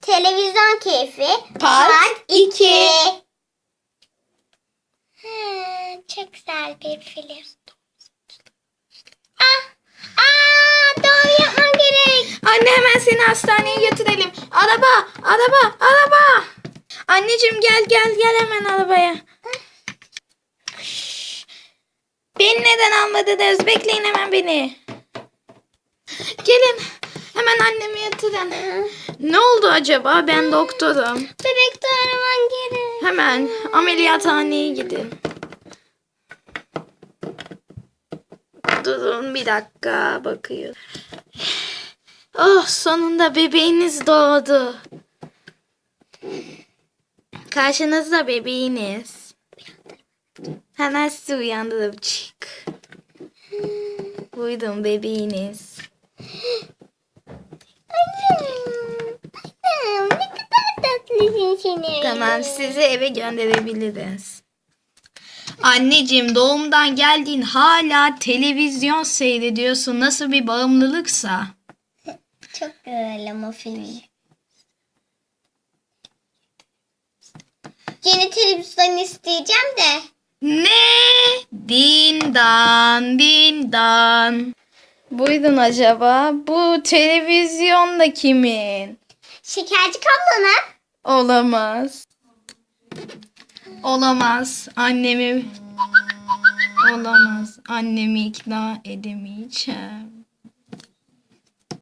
Televizyon keyfi Part iki. Hmm, çok güzel bir film. Ah, aa, doğum yapmam gerek. Anne hemen seni hastaneye götürelim. Araba, araba, araba. Anneciğim gel gel gel hemen arabaya. Beni neden almadınız? Bekleyin hemen beni. Gelin. Hemen annemi yatırın. Ne oldu acaba? Ben doktorum. Bebek doğurmam gerek. Hemen ameliyathaneye gidin. Durun bir dakika bakıyor. Oh sonunda bebeğiniz doğdu. Karşınızda bebeğiniz. Hemen sizi uyandırıp çık. Buyurun bebeğiniz. Seni. Tamam sizi eve gönderebiliriz. Anneciğim doğumdan geldin hala televizyon seyrediyorsun. Nasıl bir bağımlılıksa. Çok güzel ama film. Yeni televizyon isteyeceğim de. Ne? Dindan dindan. Buyurun acaba? Bu televizyon da kimin? Şekerci kablona. Olamaz. Olamaz. Annemi olamaz. Annemi ikna edemeyeceğim.